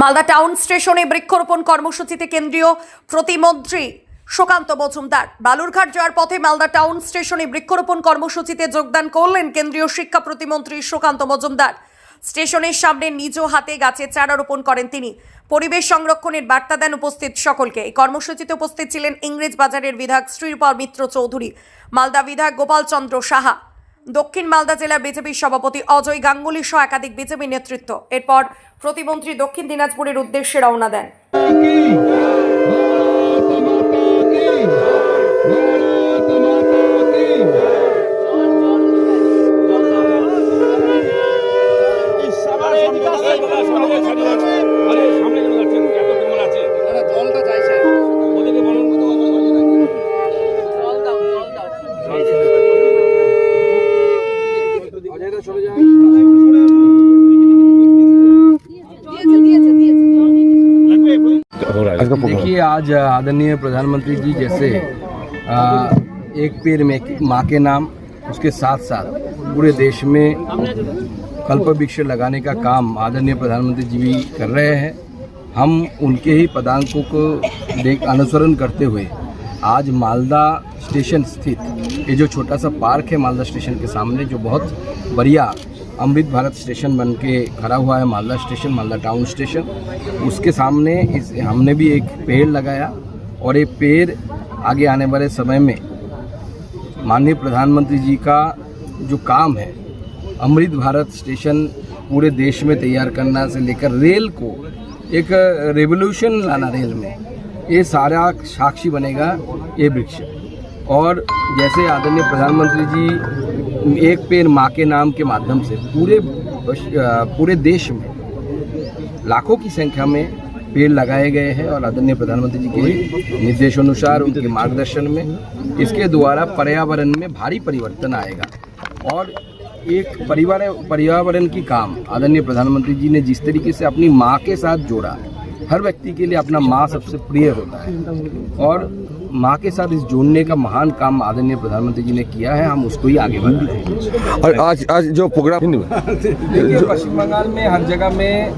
Malda town স্টেশনে বৃক্ষরোপণ কর্মসূচিতে কেন্দ্রীয় প্রতিমন্ত্রী সুকান্ত মজুমদার। বালুরঘাট যাওয়ার পথে মালদা টাউন স্টেশনে বৃক্ষরোপণ কর্মসূচিতে যোগদান করলেন কেন্দ্রীয় শিক্ষা প্রতিমন্ত্রী সুকান্ত মজুমদার। স্টেশনের সামনে নিজ হাতে গাছের চারা রোপণ করেন তিনি। পরিবেশ সংরক্ষণের বার্তা দেন উপস্থিত সকলকে। এই কর্মসূচিতে উপস্থিত ছিলেন ইংরেজ বাজারের বিধায়ক শ্রীরূপা মিত্র চৌধুরী, মালদা বিধায়ক গোপাল চন্দ্র সাহা দক্ষিণ মালদা জেলা বিজেপির সভাপতি অজয় গাঙ্গুলি সহ একাধিক বিজেপি নেতৃত্ব। এরপর প্রতিমন্ত্রী দক্ষিণ দিনাজপুরের উদ্দেশ্যে রওনা দেন। देखिए आज आदरणीय प्रधानमंत्री जी जैसे आ, एक पेड़ में माँ के नाम उसके साथ साथ पूरे देश में कल्प वृक्ष लगाने का काम आदरणीय प्रधानमंत्री जी भी कर रहे हैं। हम उनके ही पदांकों को देख अनुसरण करते हुए आज मालदा स्टेशन स्थित ये जो छोटा सा पार्क है मालदा स्टेशन के सामने जो बहुत बढ़िया अमृत भारत स्टेशन बन के खड़ा हुआ है, Malda station, Malda town station. उसके सामने इस, हमने भी एक पेड़ लगाया और ये पेड़ आगे आने वाले समय में माननीय प्रधानमंत्री जी का जो काम है, अमृत भारत स्टेशन पूरे देश में तैयार करना से लेकर रेल को एक रेवोल्यूशन लाना रेल में, ये सारा साक्षी बनेगा ये वृक्ष। और जैसे आदरणीय प्रधानमंत्री जी एक पेड़ माँ के नाम के माध्यम से पूरे पूरे देश में लाखों की संख्या में पेड़ लगाए गए हैं और आदरणीय प्रधानमंत्री जी के निर्देशानुसार, उनके मार्गदर्शन में, इसके द्वारा पर्यावरण में भारी परिवर्तन आएगा। और एक परिवार पर्यावरण की काम आदरणीय प्रधानमंत्री जी ने जिस तरीके से अपनी माँ के साथ जोड़ा हर व्यक्ति के लिए अपना माँ सबसे प्रिय होता है। और माँ के साथ इस जोड़ने का महान काम आदरणीय प्रधानमंत्री जी ने किया है हम उसको ही आगे बढ़ाते हैं और आज आज जो प्रोग्राम देखिए पश्चिम बंगाल में हर जगह में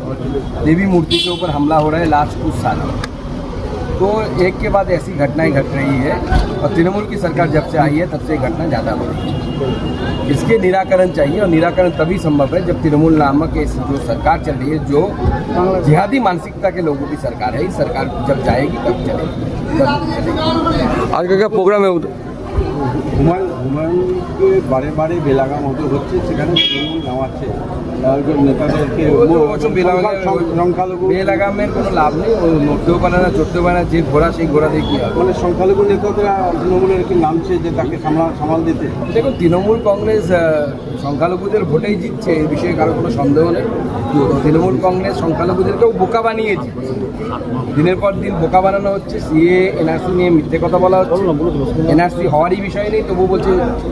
देवी मूर्ति के ऊपर हमला हो रहा है लास्ट कुछ सालों में। तो एक के बाद ऐसी घटनाएँ घट रही है और तृणमूल की सरकार जब से आई है, तब से घटना ज़्यादा हो रही है इसके निराकरण चाहिए और निराकरण तभी संभव है जब तृणमूल नामक ऐसी जो सरकार चल रही है, जो जिहादी मानसिकता के लोगों की सरकार है इस सरकार जब जाएगी, तब चलेगी तब चलेगी आज का क्या प्रोग्राम है? হুমায়ুন হুমায়ুনকে বারে বারে বেলাগাম হতে হচ্ছে সেখানে তৃণমূল নামাচ্ছে। নেতাদেরকে সংখ্যালঘু বেলাগামের কোনো লাভ নেই ও নড়তেও পারে না চড়তেও পারে না যে ঘোড়া সেই ঘোড়া দিয়ে কী হবে? মানে সংখ্যালঘু নেতারা তৃণমূলের কি নামছে যে তাকে সামলা সামাল দিতে? দেখুন তৃণমূল কংগ্রেস সংখ্যালঘুদের ভোটেই জিতছে এই বিষয়ে কারও কোনো সন্দেহ নেই। তৃণমূল কংগ্রেস সংখ্যালঘুদেরকেও বোকা বানিয়ে জিতছে। দিনের পর দিন বোকা বানানো হচ্ছে সিএ এনআরসি নিয়ে মিথ্যে কথা বলা হচ্ছে। এনআরসি হওয়ারই বিষয় নেই তবু বলছে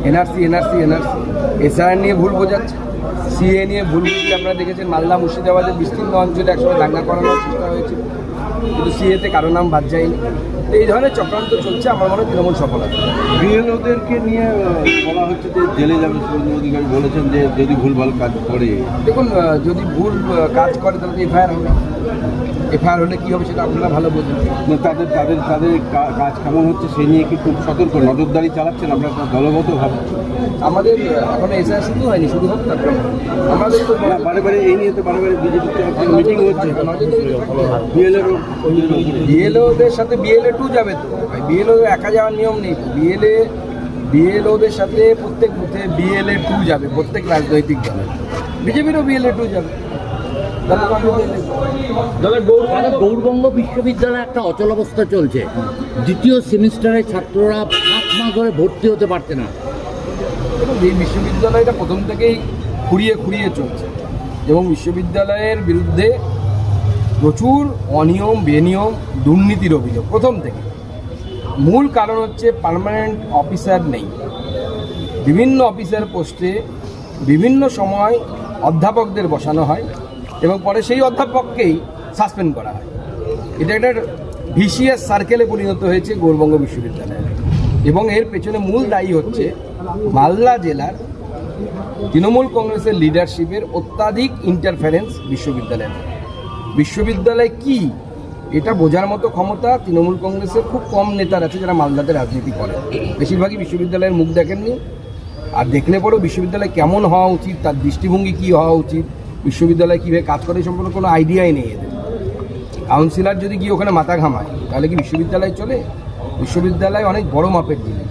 এনআরসি এনআরসি এনআরসি। এসআর নিয়ে ভুল বোঝাচ্ছে। সিএ নিয়ে ভুল বুঝিয়ে আপনারা দেখেছেন মালদা মুর্শিদাবাদের বিস্তীর্ণ অঞ্চলে একসময় দাঙ্গা করানোর চেষ্টা হয়েছিল। কিন্তু সিএতে কারও নাম বাদ যায়নি। তো এই ধরনের চক্রান্ত চলছে আমার মনে হয় তৃণমূল সফল হবে। বিএলওদেরকে নিয়ে বলা হচ্ছে যে জেলে যাবে শুভেন্দু অধিকারী বলেছেন যে যদি ভুলভাল কাজ করে। দেখুন যদি ভুল কাজ করে তাহলে তো এফআইআর হবে। এফআইআর হলে কী হবে সেটা আপনারা ভালো বোঝেন না, তাদের তাদের তাদের কাজ কেমন হচ্ছে সে নিয়ে কি খুব সতর্ক? নজরদারি চালাচ্ছেন আপনারা দলগতভাবে। আমাদের এখনও এসআইআর শুরু হয়নি শুরু হোক তারপরে। আমাদের তো বারে বারে এই নিয়ে তো বারে বারে বিজেপিতে মিটিং হচ্ছে। বিএলওদের সাথে বিএলএ টু যাবে তো? বিএলও একা যাওয়ার নিয়ম নেই বিএলএ বিএলওদের সাথে প্রত্যেক বুথে বিএলএ টু যাবে প্রত্যেক রাজনৈতিক দলে। বিজেপিরও বিএলএ টু যাবে। দাদা, গৌরবঙ্গ বিশ্ববিদ্যালয়ে একটা অচল অবস্থা চলছে। দ্বিতীয় সেমিস্টারে ছাত্ররা পাঁচ মাস ধরে ভর্তি হতে পারছে না। এই বিশ্ববিদ্যালয়টা প্রথম থেকেই খুঁড়িয়ে খুঁড়িয়ে চলছে। এবং বিশ্ববিদ্যালয়ের বিরুদ্ধে প্রচুর অনিয়ম, বেনিয়ম, দুর্নীতির অভিযোগ। প্রথম থেকে। মূল কারণ হচ্ছে পার্মানেন্ট অফিসার নেই। বিভিন্ন অফিসার পোস্টে বিভিন্ন সময় অধ্যাপকদের বসানো হয় এবং পরে সেই অধ্যাপককেই সাসপেন্ড করা হয়। এটা একটা ভিসিএস সার্কেলে পরিণত হয়েছে গৌরবঙ্গ বিশ্ববিদ্যালয়ে। এবং এর পেছনে মূল দায়ী হচ্ছে মালদা জেলার তৃণমূল কংগ্রেসের লিডারশিপের অত্যাধিক ইন্টারফারেন্স বিশ্ববিদ্যালয়ে বিশ্ববিদ্যালয় কি? এটা বোঝার মতো ক্ষমতা তৃণমূল কংগ্রেসের খুব কম নেতার আছে যারা মালদাতে রাজনীতি করে। বেশিরভাগই বিশ্ববিদ্যালয়ের মুখ দেখেননি আর দেখলে পরেও বিশ্ববিদ্যালয় কেমন হওয়া উচিত, তার দৃষ্টিভঙ্গি কী হওয়া উচিত, বিশ্ববিদ্যালয় কীভাবে কাজ করে সম্পর্কে কোনো আইডিয়াই নেই এদের। কাউন্সিলর যদি গিয়ে ওখানে মাথা ঘামায়, তাহলে কি বিশ্ববিদ্যালয় চলে? বিশ্ববিদ্যালয় অনেক বড় মাপের জিনিস।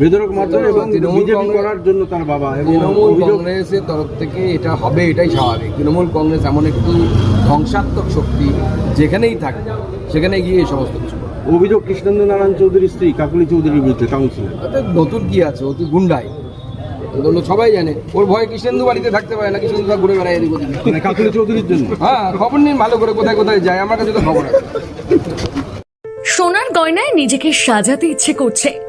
বেদরক মারধর এবং তৃণমূল বিজেপি কংগ্রেস- করার জন্য তার বাবা এবং তৃণমূল কংগ্রেসের তরফ থেকে এটা হবে এটাই স্বাভাবিক। তৃণমূল কংগ্রেস এমন একটি ধ্বংসাত্মক শক্তি যেখানেই থাকে সেখানে গিয়ে এই সমস্ত কিছু অভিযোগ কৃষ্ণেন্দ্র নারায়ণ চৌধুরীর স্ত্রী কাকুলি চৌধুরীর বিরুদ্ধে কাউন্সিলর। নতুন কি আছে? ও তো গুন্ডাই। সবাই জানে। ওর ভয়ে কৃষ্ণেন্দু বাড়িতে থাকতে পারে না কৃষ্ণেন্দু ঘুরে বেড়ায় এদিক ওদিক। মানে কাকুলি চৌধুরীর জন্য। হ্যাঁ খবর নিন ভালো করে কোথায় কোথায় যায়। আমার কাছে তো খবর আছে। সোনার গয়নায় নিজেকে সাজাতে ইচ্ছে করছে।